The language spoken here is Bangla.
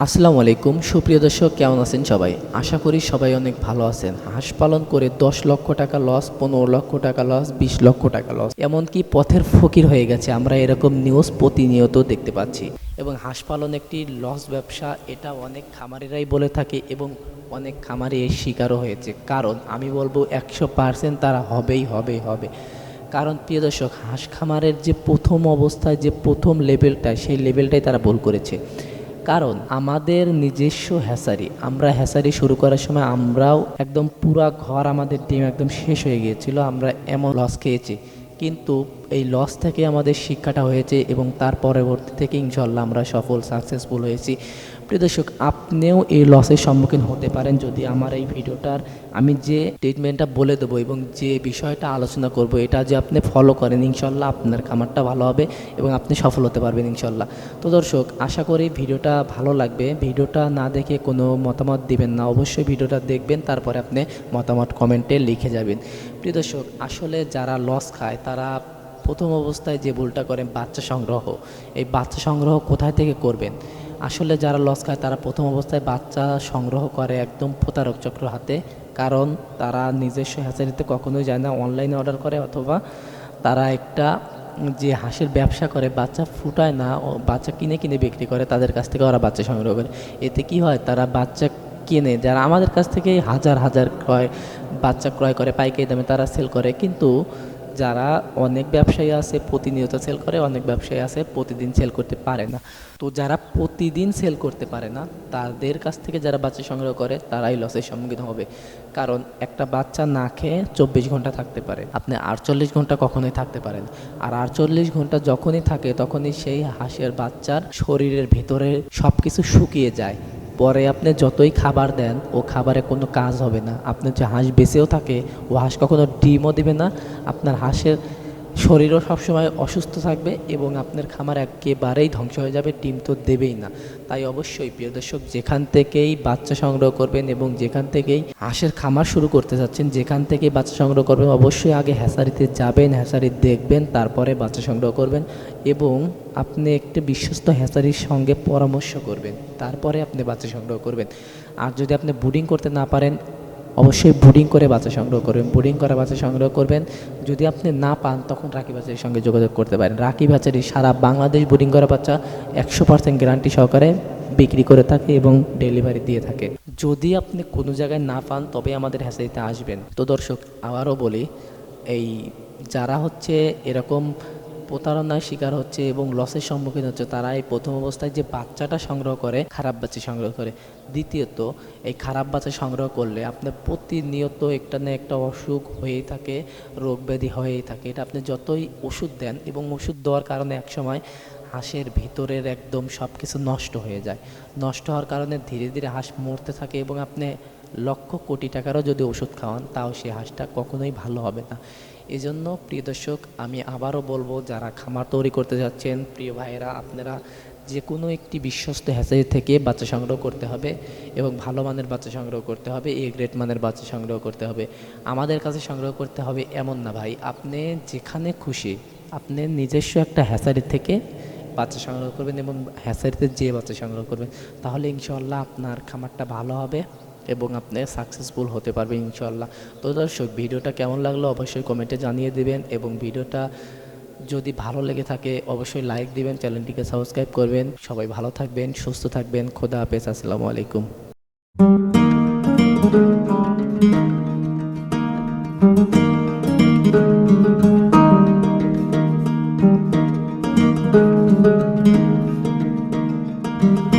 আসসালামু আলাইকুম। সুপ্রিয় দর্শক, কেমন আছেন সবাই? আশা করি সবাই অনেক ভালো আছেন। হাঁস পালন করে দশ লক্ষ টাকা লস পনেরো লক্ষ টাকা লস বিশ লক্ষ টাকা লস এমনকি পথের ফকির হয়ে গেছে। আমরা এরকম নিউজ প্রতিনিয়ত দেখতে পাচ্ছি। এবং হাঁস পালন একটি লস ব্যবসা, এটা অনেক খামারিরাই বলে থাকে এবং অনেক খামারি এর শিকারও হয়েছে। কারণ আমি বলব, একশো পার্সেন্ট তারা হবেই হবে হবে। কারণ প্রিয় দর্শক, হাঁস খামারের যে প্রথম অবস্থায়, যে প্রথম লেভেলটা সেই লেভেলটাই তারা ভুল করেছে। কারণ আমাদের নিজস্ব হ্যাসারি। আমরা হ্যাসারি শুরু করার সময় আমরাও একদম পুরা ঘর আমাদের টিম একদম শেষ হয়ে গিয়েছিল, আমরা এমন লস খেয়েছি। কিন্তু এই লস থেকে আমাদের শিক্ষাটা হয়েছে এবং তার পরবর্তী থেকে ইনশাল্লাহ আমরা সফল সাকসেসফুল হয়েছি। প্রিয় দর্শক, আপনিও এই লসের সম্মুখীন হতে পারেন যদি আমার এই ভিডিওটার আমি যে ট্রিটমেন্টটা বলে দেবো এবং যে বিষয়টা আলোচনা করব, এটা যে আপনি ফলো করেন ইনশাল্লাহ আপনার খামারটা ভালো হবে এবং আপনি সফল হতে পারবেন ইনশাল্লাহ তো দর্শক, আশা করি ভিডিওটা ভালো লাগবে। ভিডিওটা না দেখে কোনো মতামত দিবেন না। অবশ্যই ভিডিওটা দেখবেন, তারপরে আপনি মতামত কমেন্টে লিখে যাবেন। প্রিয় দর্শক, আসলে যারা লস খায়, তারা প্রথম অবস্থায় যে ভুলটা করেন, বাচ্চা সংগ্রহ। এই বাচ্চা সংগ্রহ কোথায় থেকে করবেন? আসলে যারা লস খায়, তারা প্রথম অবস্থায় বাচ্চা সংগ্রহ করে একদম প্রতারক চক্র হাতে। কারণ তারা নিজস্ব হ্যাচারিতে কখনোই যায় না অনলাইনে অর্ডার করে অথবা তারা একটা যে হাঁসের ব্যবসা করে, বাচ্চা ফুটায় না বাচ্চা কিনে কিনে বিক্রি করে, তাদের কাছ থেকে ওরা বাচ্চা সংগ্রহ করে। এতে কি হয়, তারা বাচ্চা কিনে, যারা আমাদের কাছ থেকে হাজার হাজার ক্রয়, বাচ্চা ক্রয় করে, পাইকারি দামে তারা সেল করে। কিন্তু যারা অনেক ব্যবসায়ী আছে, প্রতিনিয়ত সেল করে, অনেক ব্যবসায়ী আছে, প্রতিদিন সেল করতে পারে না। তো যারা প্রতিদিন সেল করতে পারে না, তাদের কাছ থেকে যারা বাচ্চা সংগ্রহ করে, তারাই লসের সম্মুখীন হবে। কারণ একটা বাচ্চা না খেয়ে চব্বিশ ঘণ্টা থাকতে পারে। আপনি আটচল্লিশ ঘণ্টা কখনোই থাকতে পারেন। আর আটচল্লিশ ঘণ্টা যখনই থাকে, তখনই সেই হাঁসের বাচ্চার শরীরের ভেতরে সব কিছু শুকিয়ে যায়। পরে আপনি যতই খাবার দেন, ও খাবারে কোনো কাজ হবে না। আপনার যে হাঁস বেঁচেও থাকে, ও হাঁস কখনো ডিমও দেবে না। আপনার হাঁসের শরীরও সবসময় অসুস্থ থাকবে এবং আপনার খামার একেবারেই ধ্বংস হয়ে যাবে, ডিম তো দেবেই না। তাই অবশ্যই প্রিয় দর্শক, যেখান থেকেই বাচ্চা সংগ্রহ করবেন এবং যেখান থেকেই হাঁসের খামার শুরু করতে যাচ্ছেন, যেখান থেকেই বাচ্চা সংগ্রহ করবেন, অবশ্যই আগে হ্যাসারিতে যাবেন, হ্যাসারি দেখবেন, তারপরে বাচ্চা সংগ্রহ করবেন এবং আপনি একটি বিশ্বস্ত হ্যাচারির সঙ্গে পরামর্শ করবেন, তারপরে আপনি বাচ্চা সংগ্রহ করবেন। আর যদি আপনি বুডিং করতে না পারেন অবশ্যই বুডিং করে বাচ্চা সংগ্রহ করবেন। বুডিং করা বাচ্চা সংগ্রহ করবেন। যদি আপনি না পান, তখন রাকি বাচ্চারির সঙ্গে যোগাযোগ করতে পারেন। রাকি বাচ্চারি সারা বাংলাদেশ বুডিং করা বাচ্চা একশো পার্সেন্ট গ্যারান্টি সহকারে বিক্রি করে থাকে এবং ডেলিভারি দিয়ে থাকে। যদি আপনি কোনো জায়গায় না পান, তবে আমাদের হ্যাচারিতে আসবেন। তো দর্শক, আবারও বলি, এই যারা হচ্ছে এরকম প্রতারণার শিকার হচ্ছে এবং লসের সম্মুখীন হচ্ছে। তারা এই প্রথম অবস্থায় যে বাচ্চাটা সংগ্রহ করে, খারাপ বাচ্চা সংগ্রহ করে। দ্বিতীয়ত, এই খারাপ বাচ্চা সংগ্রহ করলে আপনার প্রতিনিয়ত একটা না একটা অসুখ হয়েই থাকে, রোগ ব্যাধি হয়েই থাকে। এটা আপনি যতই ওষুধ দেন এবং ওষুধ দেওয়ার কারণে একসময় হাঁসের ভিতরের একদম সব কিছু নষ্ট হয়ে যায়। নষ্ট হওয়ার কারণে ধীরে ধীরে হাঁস মরতে থাকে এবং আপনি লক্ষ কোটি টাকারও যদি ওষুধ খাওয়ান, তাও সেই হাঁসটা কখনোই ভালো হবে না। এজন্য প্রিয় দর্শক, আমি আবারও বলব, যারা খামার তৈরি করতে যাচ্ছেন, প্রিয় ভাইয়েরা, আপনারা যে কোনো একটি বিশ্বস্ত হ্যাচারি থেকে বাচ্চা সংগ্রহ করতে হবে এবং ভালো মানের বাচ্চা সংগ্রহ করতে হবে এ গ্রেড মানের বাচ্চা সংগ্রহ করতে হবে। আমাদের কাছে সংগ্রহ করতে হবে এমন না ভাই, আপনি যেখানে খুশি, আপনি নিজস্ব একটা হ্যাচারি থেকে বাচ্চা সংগ্রহ করবেন এবং হ্যাচারিতে যে বাচ্চা সংগ্রহ করবেন, তাহলে ইনশাল্লাহ আপনার খামারটা ভালো হবে। এবং আপনি সাকসেসফুল হতে পারবেন ইনশাল্লাহ তো দর্শক, ভিডিওটা কেমন লাগল অবশ্যই কমেন্টে জানিয়ে দেবেন এবং ভিডিওটা যদি ভালো লেগে থাকে অবশ্যই লাইক দিবেন চ্যানেলটিকে সাবস্ক্রাইব করবেন। সবাই ভালো থাকবেন, সুস্থ থাকবেন, খোদা হাফেজ, আসসালামু আলাইকুম। thank you